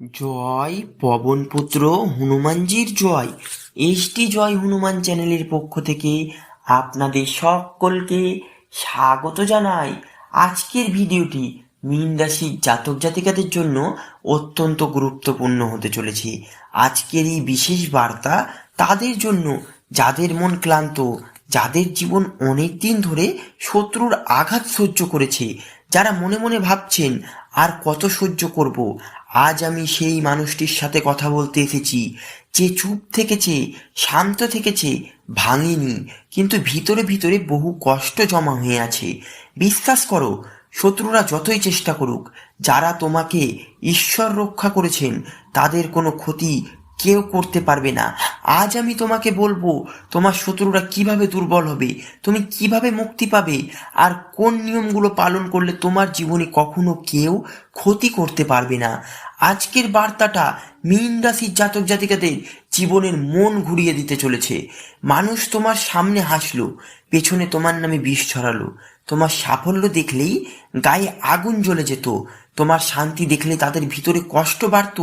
জয় পবনপুত্র হনুমানজির জয়। এসটি জয় হনুমান চ্যানেলের পক্ষ থেকে আপনাদের সকলকে স্বাগত জানাই। আজকের ভিডিওটি মীন রাশির জাতক জাতিকাদের জন্য অত্যন্ত গুরুত্বপূর্ণ হতে চলেছে। আজকের এই বিশেষ বার্তা তাদের জন্য যাদের মন ক্লান্ত, যাদের জীবন অনেক দিন ধরে শত্রুর আঘাত সহ্য করেছে, যারা মনে মনে ভাবছেন, আর কত সহ্য করব? আজ আমি সেই মানুষটির সাথে কথা বলতে এসেছি, যে চুপ থেকেছে, শান্ত থেকেছে, ভাঙেনি, কিন্তু ভিতরে ভিতরে বহু কষ্ট জমা হয়ে আছে। বিশ্বাস করো, শত্রুরা যতই চেষ্টা করুক, যারা তোমাকে ঈশ্বর রক্ষা করেছেন, তাদের কোনো ক্ষতি কেউ করতে পারবে না। আজ আমি তোমাকে বলব, তোমার শত্রুরা কীভাবে দুর্বল হবে, তুমি কীভাবে মুক্তি পাবে, আর কোন নিয়মগুলো পালন করলে তোমার জীবনে কখনো কেউ ক্ষতি করতে পারবে না। আজকের বার্তাটা মীন রাশির জাতক জাতিকাদের জীবনের মন ঘুরিয়ে দিতে চলেছে। মানুষ তোমার সামনে হাসলো, পেছনে তোমার নামে বিষ ছড়ালো। তোমার সাফল্য দেখলেই গায়ে আগুন জ্বলে যেত। তোমার শান্তি দেখলে তাদের ভিতরে কষ্ট বাড়ত।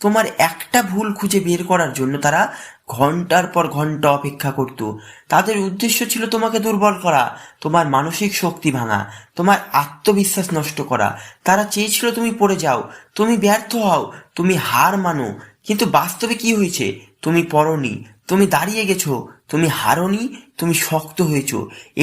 তোমার একটা ভুল খুঁজে বের করার জন্য তারা ঘণ্টার পর ঘণ্টা অপেক্ষা করত। তাদের উদ্দেশ্য ছিল তোমাকে দুর্বল করা, তোমার মানসিক শক্তি ভাঙা, তোমার আত্মবিশ্বাস নষ্ট করা। তারা চেয়েছিল তুমি পড়ে যাও, তুমি ব্যর্থ হও, তুমি হার মানো। কিন্তু বাস্তবে কি হয়েছে? তুমি পড়নি, তুমি দাঁড়িয়ে গেছো তুমি হারনি, তুমি শক্ত হয়েছ।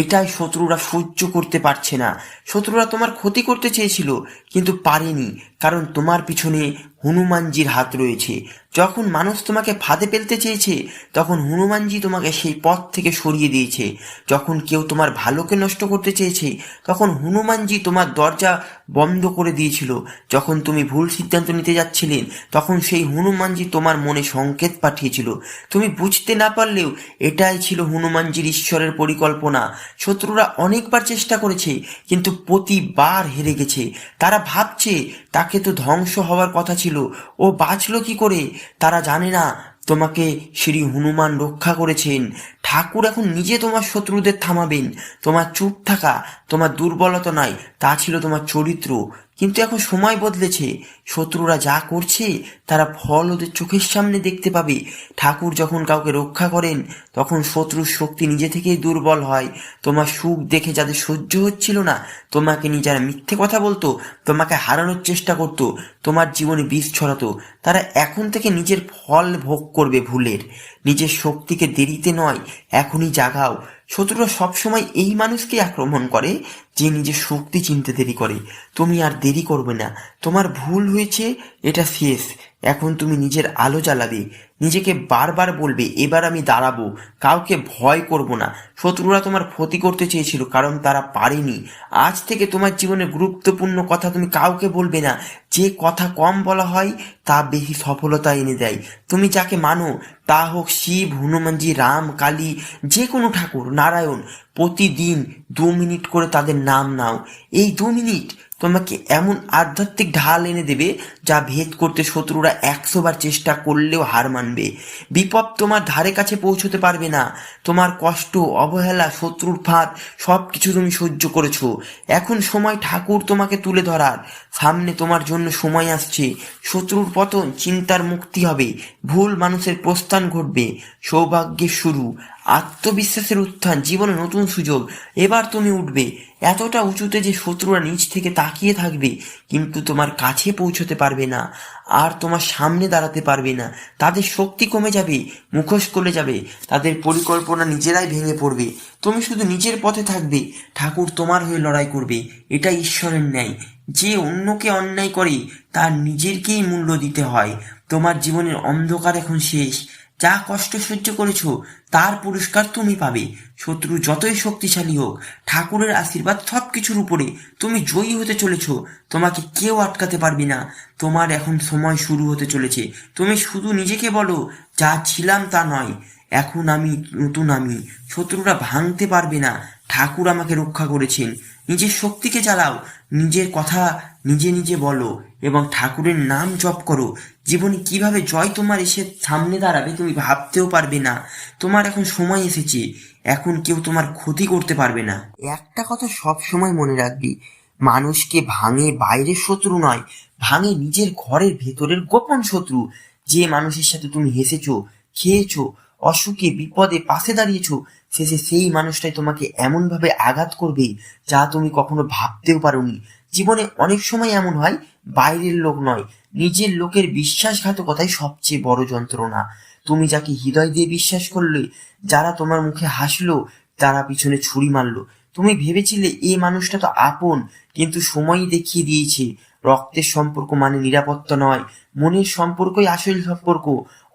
এটাই শত্রুরা সহ্য করতে পারছে না। শত্রুরা তোমার ক্ষতি করতে চেয়েছিল, কিন্তু পারেনি, কারণ তোমার পিছনে হনুমানজির হাত রয়েছে। যখন মানুষ তোমাকে ফাঁদে ফেলতে চেয়েছে, তখন হনুমানজি তোমাকে সেই পথ থেকে সরিয়ে দিয়েছে। যখন কেউ তোমার ভালোকে নষ্ট করতে চেয়েছে, তখন হনুমানজি তোমার দরজা বন্ধ করে দিয়েছিল। যখন তুমি ভুল সিদ্ধান্ত নিতে যাচ্ছিলেন, তখন সেই হনুমানজি তোমার মনে সংকেত পাঠিয়েছিল। তুমি বুঝতে না পারলেও এটাই ছিল হনুমানজির ঈশ্বরের পরিকল্পনা। শত্রুরা অনেকবার চেষ্টা করেছে, কিন্তু প্রতিবার হেরে গেছে। তারা ভাবছে, তাকে তো ধ্বংস হওয়ার কথা ছিল। ও বাঁচলো কি করে? তারা জানে না, তোমাকে শ্রী হনুমান রক্ষা করেছেন। ঠাকুর এখন নিজে তোমার শত্রুদের থামাবেন। তোমার চুপ থাকা, তোমার দুর্বলতা নাই, তা ছিল তোমার চরিত্র। কিন্তু এখন সময় বদলেছে। শত্রুরা যা করছে, তারা ফল ওদের চোখের সামনে দেখতে পাবে। ঠাকুর যখন কাউকে রক্ষা করেন, তখন শত্রুর শক্তি নিজে থেকেই দুর্বল হয়। তোমার সুখ দেখে যাদের সহ্য হচ্ছিল না, তোমাকে নিয়ে যারা মিথ্যে কথা বলতো, তোমাকে হারানোর চেষ্টা করতো, তোমার জীবনে বিষ ছড়াতো। তারা এখন থেকে নিজের ফল ভোগ করবে ভুলের। নিজের শক্তিকে দেরিতে নয় এখনই জাগাও। শত্রুরা সবসময় এই মানুষকে আক্রমণ করে যে নিজের শক্তি চিনতে দেরি করে। তুমি আর দেরি করবে না। তোমার ভুল হয়েছে, এটা শেষ। এখন তুমি নিজের আলো জ্বালাবে, নিজেকে বারবার বলবে, এবার আমি দাঁড়াবো, কাউকে ভয় করব না। শত্রুরা তোমার ক্ষতি করতে চেয়েছিল, কারণ তারা পারেনি। আজ থেকে তোমার জীবনে গুরুত্বপূর্ণ কথা তুমি কাউকে বলবে না। যে কথা কম বলা হয়, তা বেশি সফলতা এনে দেয়। তুমি যাকে মানো, তা হোক শিব, হনুমানজি, রাম, কালী, যে কোনো ঠাকুর, নারায়ণ, প্রতিদিন দু মিনিট করে তাদের নাম নাও। এই দু মিনিট তোমাকে এমন আধ্যাত্মিক ঢাল এনে দেবে যা ভেদ করতে শত্রুরা একশো বার চেষ্টা করলেও হার মানবে। বিপদ তোমার ধারে কাছে পৌঁছতে পারবে না। তোমার কষ্ট, অবহেলা, শত্রুর ফাঁদ সব কিছু তুমি সহ্য করেছ। এখন সময় ঠাকুর তোমাকে তুলে ধরার। সামনে তোমার জন্য সময় আসছে। শত্রুর পতন চিন্তার মুক্তি হবে। ভুল মানুষের প্রস্থান ঘটবে। সৌভাগ্যের শুরু। আত্মবিশ্বাসের উত্থান, জীবনে নতুন সুযোগ। এবার তুমি উঠবে। এতটা উঁচুতে যে শত্রুরা নিচ থেকে তাকিয়ে থাকবে, কিন্তু তোমার কাছে পৌঁছতে পারবে না। আর তোমার সামনে দাঁড়াতে পারবে না। তাদের শক্তি কমে যাবে, মুখোশ করে যাবে। তাদের পরিকল্পনা নিজেরাই ভেঙে পড়বে। তুমি শুধু নিজের পথে থাকবে। ঠাকুর তোমার হয়ে লড়াই করবে। এটা ঈশ্বরের ন্যায়। যে অন্যকে অন্যায় করে, তার নিজেরকেই মূল্য দিতে হয়। তোমার জীবনের অন্ধকার এখন শেষ। যা কষ্ট সহ্য করেছ, তার পুরস্কার তুমি পাবে। শত্রু যতই শক্তিশালী হোক, ঠাকুরের আশীর্বাদ সব কিছুর উপরে। তুমি জয়ী হতে চলেছ, তোমাকে কেউ আটকাতে পারবে না। তোমার এখন সময় শুরু হতে চলেছে। তুমি শুধু নিজেকে বলো, যা ছিলাম তা নয়। এখন আমি নতুন আমি। শত্রুরা ভাঙতে পারবে না। ঠাকুর আমাকে রক্ষা করেছেন। নিজের শক্তিকে চালাও। নিজের কথা নিজে নিজে বলো এবং ঠাকুরের নাম জপ করো। জীবনে কীভাবে জয় তোমার এসে সামনে দাঁড়াবে তুমি ভাবতেও পারবে না। তোমার এখন সময় এসেছে। এখন কেউ তোমার ক্ষতি করতে পারবে না। একটা কথা সব সময় মনে রাখবি। মানুষকে ভাঙে বাইরের শত্রু নয়, ভাঙে নিজের ঘরের ভেতরের গোপন শত্রু। যে মানুষের সাথে তুমি হেসেছো, খেয়েছো অসুখে, বিপদে পাশে দাঁড়িয়েছো, শেষে সেই মানুষটাই তোমাকে এমনভাবে আঘাত করবে যা তুমি কখনো ভাবতেও পারোনি। জীবনে অনেক সময় এমন হয়, বাইরের লোক নয়, নিজের লোকের বিশ্বাসঘাতকতাই সবচেয়ে বড় যন্ত্রণা। তুমি যাকে হৃদয় দিয়ে বিশ্বাস করলে, যারা তোমার মুখে হাসলো, তারা পিছনে ছুরি মারলো। তুমি ভেবেছিলে এই মানুষটা তো আপন, কিন্তু সময়ই দেখিয়ে দিয়েছে। রক্তের সম্পর্ক মানে নিরাপত্তা নয়, মনের সম্পর্কই আসল সম্পর্ক।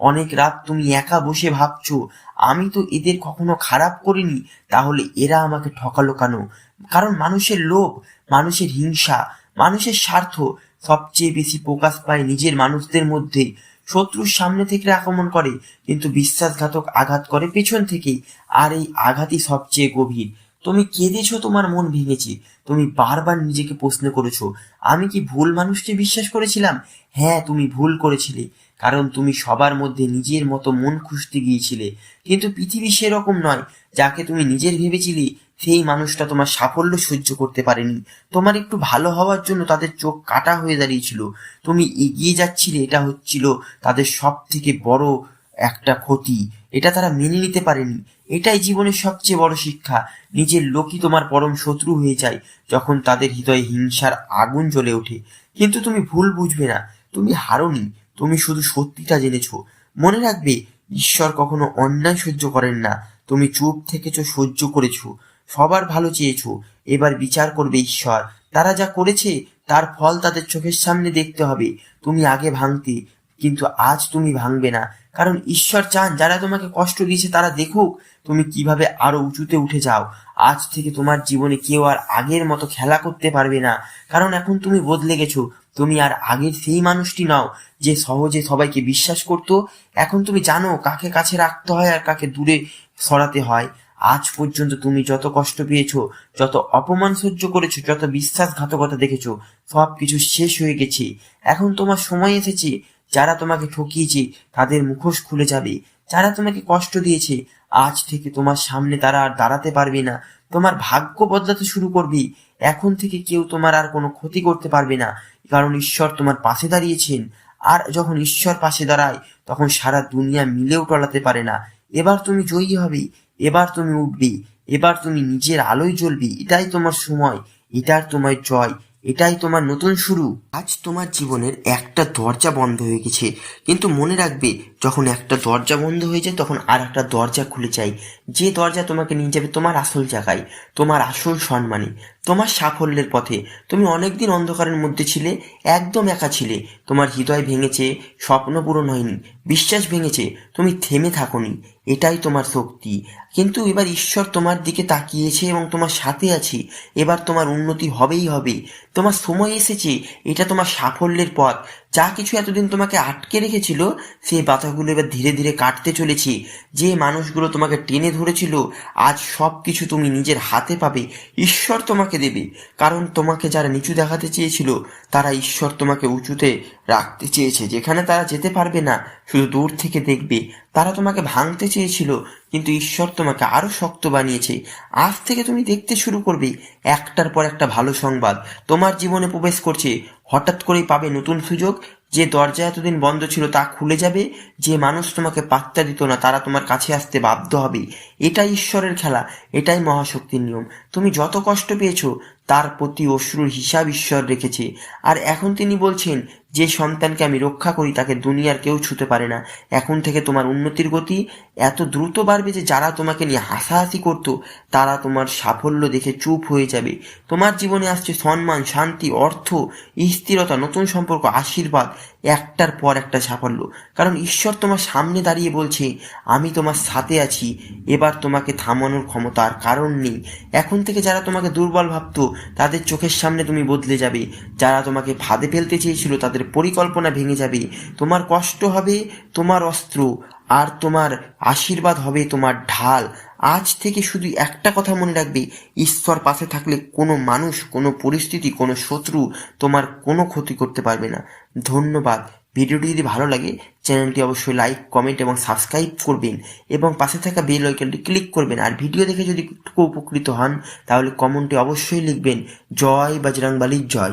অনেক রাত তুমি একা বসে ভাবছ, আমি তো এদের কখনো খারাপ করিনি, তাহলে এরা আমাকে ঠকালো কেন? কারণ মানুষের লোভ, মানুষের হিংসা, মানুষের স্বার্থ সবচেয়ে বেশি প্রকাশ পায় নিজের মানুষদের মধ্যে। শত্রুর সামনে থেকে আক্রমণ করে, কিন্তু বিশ্বাসঘাতক আঘাত করে পেছন থেকেই, আর এই আঘাতই সবচেয়ে গভীর। তুমি কেঁদেছো তোমার মন ভেঙেছে? তুমি বারবার নিজেকে প্রশ্ন করেছ, আমি কি ভুল মানুষকে বিশ্বাস করেছিলাম? হ্যাঁ তুমি ভুল করেছিলে, কারণ তুমি সবার মধ্যে নিজের মতো মন খুঁজতে গিয়েছিলে। কিন্তু পৃথিবী সেরকম নয়, যাকে তুমি নিজের ভেবেছিলে, সেই মানুষটা তোমার সাফল্য সহ্য করতে পারেনি। তোমার একটু ভালো হওয়ার জন্য তাদের চোখ কাটা হয়ে দাঁড়িয়েছিল। তুমি এগিয়ে যাচ্ছিলে, এটা হচ্ছিল তাদের সব থেকে বড় একটা ক্ষতি। এটা তারা মেনে নিতে পারেনি। এটাই জীবনের সবচেয়ে বড় শিক্ষা। নিজের লোকই তোমার পরম শত্রু হয়ে যায় যখন তাদের হৃদয়ে হিংসার আগুন জ্বলে ওঠে। কিন্তু তুমি ভুল বুঝবে না। তুমি হারোনি। তুমি শুধু সত্যিটা জেনেছো। মনে রাখবে, ঈশ্বর কখনো অন্যায় সহ্য করেন না। তুমি চুপ থেকেছো, সহ্য করেছ। সবার ভালো চেয়েছো। এবার বিচার করবে ঈশ্বর। তারা যা করেছে, তার ফল তাদের চোখের সামনে দেখতে হবে। তুমি আগে ভাঙতে, কিন্তু আজ তুমি ভাঙবে না। কারণ ঈশ্বর চান যারা তোমাকে কষ্ট দিয়েছে তারা দেখুক তুমি কীভাবে আরও উঁচুতে উঠে যাও। আজ থেকে তোমার জীবনে কেউ আর আগের মতো খেলা করতে পারবে না। কারণ এখন তুমি বদলে গেছো। তুমি আর আগের সেই মানুষটি নাও যে সহজে সবাইকে বিশ্বাস করত। এখন তুমি জানো কাকে কাছে রাখতে হয় আর কাকে দূরে সরাতে হয়। আজ পর্যন্ত তুমি যত কষ্ট পেয়েছ, যত অপমান সহ্য করেছ, যত বিশ্বাসঘাতকতা দেখেছ সব কিছু শেষ হয়ে গেছে। এখন তোমার সময় এসেছে। যারা তোমাকে ঠকিয়েছে, তাদের মুখোশ খুলে যাবে। যারা তোমাকে কষ্ট দিয়েছে, আজ থেকে তোমার সামনে তারা আর দাঁড়াতে পারবে না। তোমার ভাগ্য বদলাতে শুরু করবে। এখন থেকে কেউ তোমার আর কোনো ক্ষতি করতে পারবে না, কারণ ঈশ্বর তোমার পাশে দাঁড়িয়েছেন। আর যখন ঈশ্বর পাশে দাঁড়ায়, তখন সারা দুনিয়া মিলেও টলাতে পারে না। এবার তুমি জয়ী হবে, এবার তুমি উঠবে, এবার তুমি নিজের আলোয় জ্বলবে। এটাই তোমার সময় এটার তোমার জয় এটাই তোমার নতুন শুরু। আজ তোমার জীবনের একটা দরজা বন্ধ হয়ে গেছে। কিন্তু মনে রাখবে যখন একটা দরজা বন্ধ হয়ে যায়, তখন আর একটা দরজা খুলে যায় যে দরজা তোমাকে নিয়ে যাবে, তোমার আসল জায়গায়, তোমার আসল সম্মানে, তোমার সাফল্যের পথে। তুমি অনেকদিন অন্ধকারের মধ্যে ছিলে, একদম একা ছিলে। তোমার হৃদয় ভেঙেছে, স্বপ্ন পূরণ হয়নি, বিশ্বাস ভেঙেছে, তুমি থেমে থাকোনি, এটাই তোমার শক্তি। কিন্তু এবার ঈশ্বর তোমার দিকে তাকিয়েছে এবং তোমার সাথে আছে। এবার তোমার উন্নতি হবেই হবে। তোমার সময় এসেছে, এটা তোমার সাফল্যের পথ। যা কিছু এতদিন তোমাকে আটকে রেখেছিল সেই বাধাগুলো এবার ধীরে ধীরে কাটতে চলেছে। যে মানুষগুলো তোমাকে টেনে ধরেছিল, আজ সব কিছু তুমি নিজের হাতে পাবে। ঈশ্বর তোমাকে দেবে। কারণ তোমাকে যারা নিচু দেখাতে চেয়েছিল, তারা ঈশ্বর তোমাকে উঁচুতে রাখতে চেয়েছে। যেখানে তারা যেতে পারবে না, শুধু দূর থেকে দেখবে। তারা তোমাকে ভাঙতে চেয়েছিল, কিন্তু ঈশ্বর তোমাকে আরও শক্ত বানিয়েছে। আজ থেকে তুমি দেখতে শুরু করবে, একটার পর একটা ভালো সংবাদ। তোমার জীবনে প্রবেশ করছে, হঠাৎ করেই পাবে নতুন সুযোগ যে দরজা এতদিন বন্ধ ছিল তা খুলে যাবে, যে মানুষ তোমাকে পাত্তা দিত না, তারা তোমার কাছে আসতে বাধ্য হবে। এটাই ঈশ্বরের খেলা, এটাই মহাশক্তির নিয়ম। তুমি যত কষ্ট পেয়েছ, তার প্রতি অশ্রুর হিসাব ঈশ্বর রেখেছে। আর এখন তিনি বলছেন যে সন্তানকে আমি রক্ষা করি, তাকে দুনিয়ার কেউ ছুতে পারে না। এখন থেকে তোমার উন্নতির গতি এত দ্রুত বাড়বে যে যারা তোমাকে নিয়ে হাসাহাসি করতো, তারা তোমার সাফল্য দেখে চুপ হয়ে যাবে। তোমার জীবনে আসছে সম্মান, শান্তি, অর্থ, স্থিরতা, নতুন সম্পর্ক, আশীর্বাদ, একটার পর একটা সাফল্য। কারণ ঈশ্বর তোমার সামনে দাঁড়িয়ে বলছে, আমি তোমার সাথে আছি, এবার তোমাকে থামানোর ক্ষমতা আর কারণ নেই। এখন থেকে যারা তোমাকে দুর্বল ভাবত, তাদের চোখের সামনে তুমি বদলে যাবে। যারা তোমাকে ফাঁদে ফেলতে চেয়েছিল, তাদের পরিকল্পনা ভেঙে যাবে। তোমার কষ্ট হবে তোমার অস্ত্র, আর তোমার আশীর্বাদ হবে তোমার ঢাল। আজ থেকে শুধু একটা কথা মনে রাখবে, ঈশ্বর পাশে থাকলে কোনো মানুষ, কোনো পরিস্থিতি, কোনো শত্রু তোমার কোনো ক্ষতি করতে পারবে না। ধন্যবাদ। ভিডিওটি যদি ভালো লাগে, চ্যানেলটি অবশ্যই লাইক, কমেন্ট এবং সাবস্ক্রাইব করবেন এবং পাশে থাকা বেল আইকনটি ক্লিক করবেন। আর ভিডিও দেখে যদি একটু উপকৃত হন, তাহলে কমেন্টে অবশ্যই লিখবেন, জয় বজরংবলীর জয়।